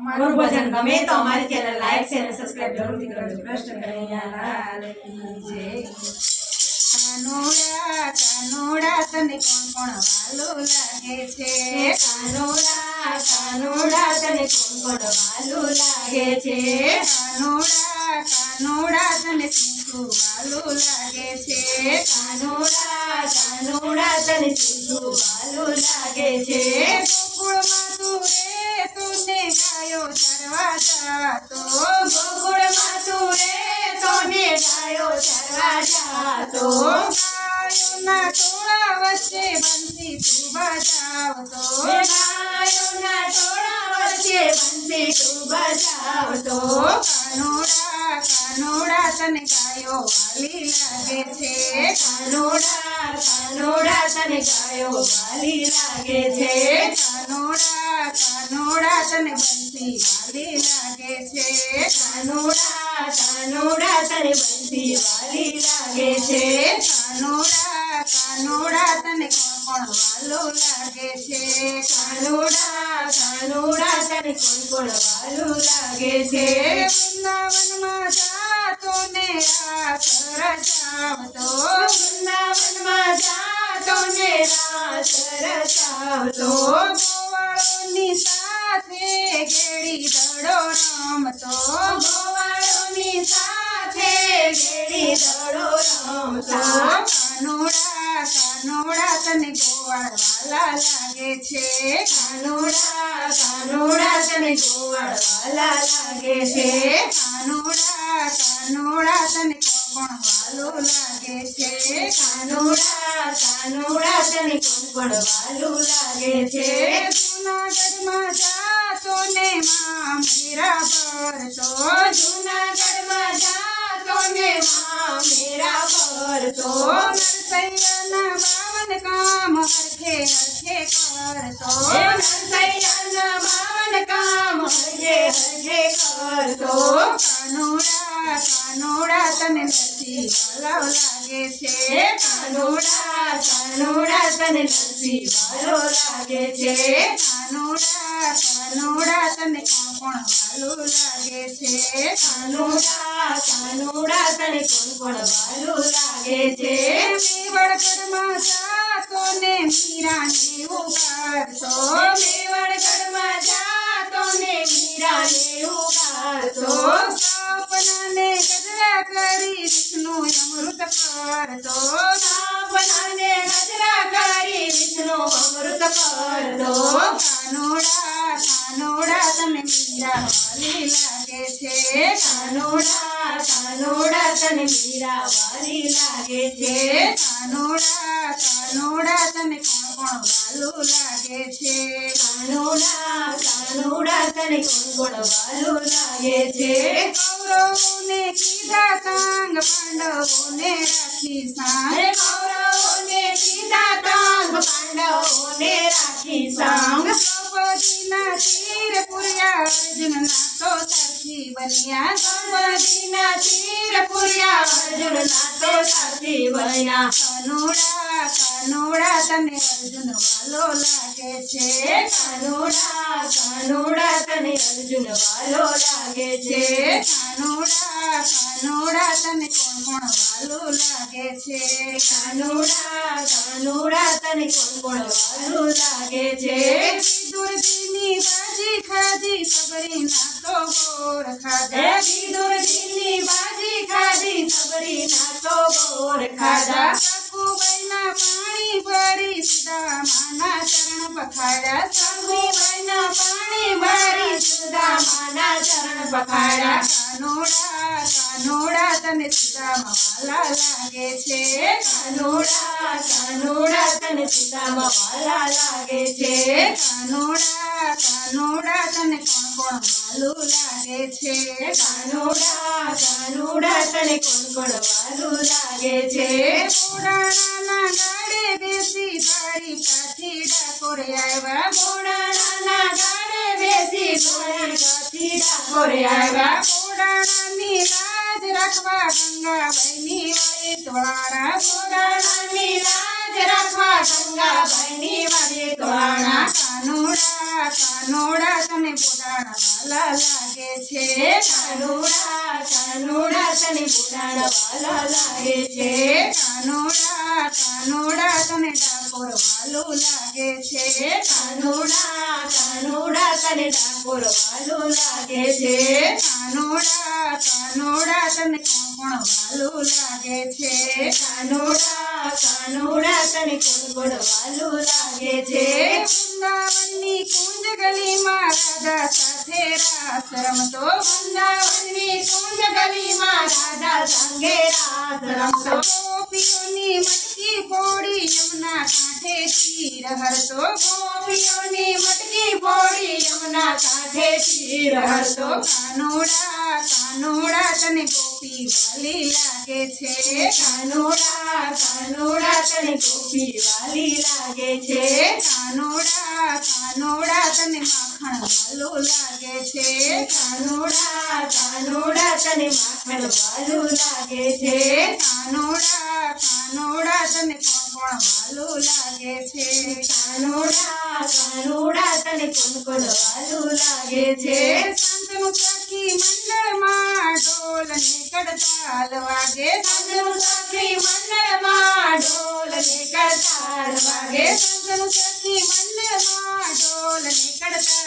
અમારું ભજન ગમે તો અમારી ચેનલ લાઈક શેર અને સબસ્ક્રાઇબ જરૂરથી કરજો. કૃષ્ણ કનૈયા જય. કાનોડા કાનોડા, તને કોણ કોણ વાલું લાગે છે? કાનોડા કાનોડા, તને કોણ કોણ વાલું લાગે છે? કાનોડા કાનોડા, તને શું વાલું લાગે છે? કાનોડા કાનોડા, તને શું વાલું લાગે છે? જાતો ગાયોના ટોળા વચ્ચે બંસી તું બજાવતો. ગાયોના ટોળા વચ્ચે બંસી તું બજાવતો. કાનોડા કાનોડા તને ગાયો વાલી લાગે છે. કાનોડા કાનોડા તને ગાયો વાલી લાગે છે. કાનોડા કાનોડા તને બંસી વાલી લાગે છે. કાનોડા કાનોડા તને કોણ કોણ વાલો લાગે છે? કાનુડા કાનોડા તને કોણ કોણ વાલો લાગે છે? વૃંદાવનમાં જાતો ને રાસ રચાવતો વૃંદાવનમાં જાતો ને રાસ રચાવતો ગોવાળોની સાથે ઘેડી દડો રમતો, ગોવાળોની સાથે ઘેડી દડો રમતો. કાનોડા તને ગોવાળ લાગે છે? કાનોડા કાનોડા તને ગોવાળ લાગે છે? કાનોડા કાનોડા તને કોણ વાલો લાગે છે? કાનોડા કાનોડા તને કોણ વાલું લાગે છે? જૂનાગઢમાં જાતો ને માં પર તો, જૂનાગઢમાં જાતો ને માં મેરા તો નરસૈયાના બાવન કામ હરખે હરખે કરતો નરસૈયાના કામ હરખે હરખે કરતો કાનોડા કાનોડા તને નથી વાલો લાગે છે કાનોડા કાનોડા તને વાલો લાગે છે. કાનોડા કાનોડા તને કોણ કોણ વાલો લાગે છે? કાનોડા કાનોડા તને કોણ કોણ વાલું લાગે છે? મેવડગઢમાં જાતો ને મીરાને ઉગાડતો મેવાડગઢમાં જાતો ને મીરાને ઉગાડતો સપનાને ગજરા કરી વિષ્ણુ અમૃત કરતો સાપનાને ગજરા કરી વિષ્ણુ અમૃત કરતો વાલું લાગે છે કાનોડા કાનોડા તને કોણ કોણ વાલું લાગે છે કૌરવોને દ્રૌપદીના તીર તો દ્રૌપદીના સાથી બન્યા કાનોડા કાનોડા તને અર્જુન વાલો લાગે છે. કાનોડા, કાનુડા તને અર્જુન વાલો લાગે છે. કાનુડા કાનુડા તને કોણ કોણ વાલો લાગે છે. કાનુડા કાનુડા તને કોણ કોણ વાલો લાગે છે. દુર્દીની બાજી ખાધી, સબરીના તો ગોર ખાધા. બાજી ખાધી, સબરીના તો much. ચરણ પખાડ્યા સગુબાઈના પાણી ભરી સુદામાના ચરણ પખાડ્યા કાનોડા કાનોડા તને સુદામા વાલા લાગે છે. કાનોડા કાનોડા તને સુદામા વાલા લાગે છે. કાનોડા કાનોડા તને કોણ કોણ વાલું લાગે છે. કાનોડા કાનોડા તને કોણ કોણ વાલું લાગે છે. પુરાણાના ગાડે બેસી તારી કાઠી ડાકોરે આવ્યા મોડાના ગાડે બેસી ઘોડે કાથી ડાકોરે આવ્યા પુરાણાની લાજ રાખવા ગંગાબાઈની વૈતવાળા મોડાની લાજ કાનોડા, કાનુડા તને પોતાના લાગે છે. કાનોડા કાનોડા તને પુરાણ વાલા લાગે છે. કાનોડા કાનોડા તને ડાકોર વાલું લાગે છે. કાનોડા કાનોડા તને ડાકોર વાલું લાગે છે. કાનુડા કાનુડા તને કોણ વાલું લાગે છે. વૃંદાવનની કુંજ ગલીમાં રાજા સાથે રાસ રમતો વૃંદાવનની કુંજ ગલીમાં રાધા સંગે રાસ રમતો ગોપીઓની મટકી પોડી યમુના કાંઠે તીર હરતો ગોપીઓની મટકી પોડી યમુના કાંઠે તીર હરતો કાનુડા કાનુડા તને ગોપી વાલી લાગે છે. કાનોડા કાનોડા તને ગોપી વાલી લાગે છે કાનોડા કાનોડા તને માખણ વાલું લાગે છે કાનુડા કાનુડા તને માખણ લાગે છે કાનુડા કાનુડા તને કોણ વાલું લાગે છે કાનુડા કાનુડા તને કોણ કોણ વાલું લાગે છે સંતનું સખી મંડળમાં ઢોલ ને કડતાલ વાગે સંતનું સખી મંડળમાં ઢોલ ને કરતાલ વાગે સંતનું સખી મંડળમાં ઢોલ ને કડતાલ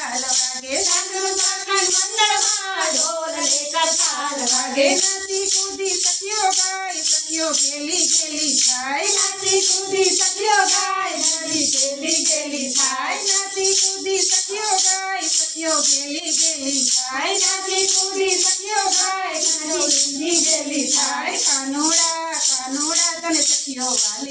વાગે સંતનું સખી મંડળમાં ઢોલ ને કરતાલ વાગે. નાચી કૂદી સખીઓ ગાય, સખીઓ ગેલી ખેલી થાય. નાચી કૂદી સખીઓ ગાય નદી ખેલી ખેલી થાય. નાતી કૂદી સખીઓ ગાય, સખીઓ ગેલી ખેલી થાય. નાચી કૂદી સખીઓ ગાય નદી ગેલી થાય. કાનુડા કાનુડા તને સખીઓ વાલી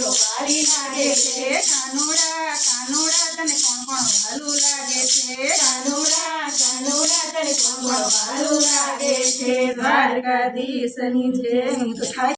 વાલી લાગે છે. કાનુડા તને કોણ કોણ લાગે છે? કાનુડા કાનુડા તને કોણ કોણ લાગે છે? દ્વારકાધીશની જેમ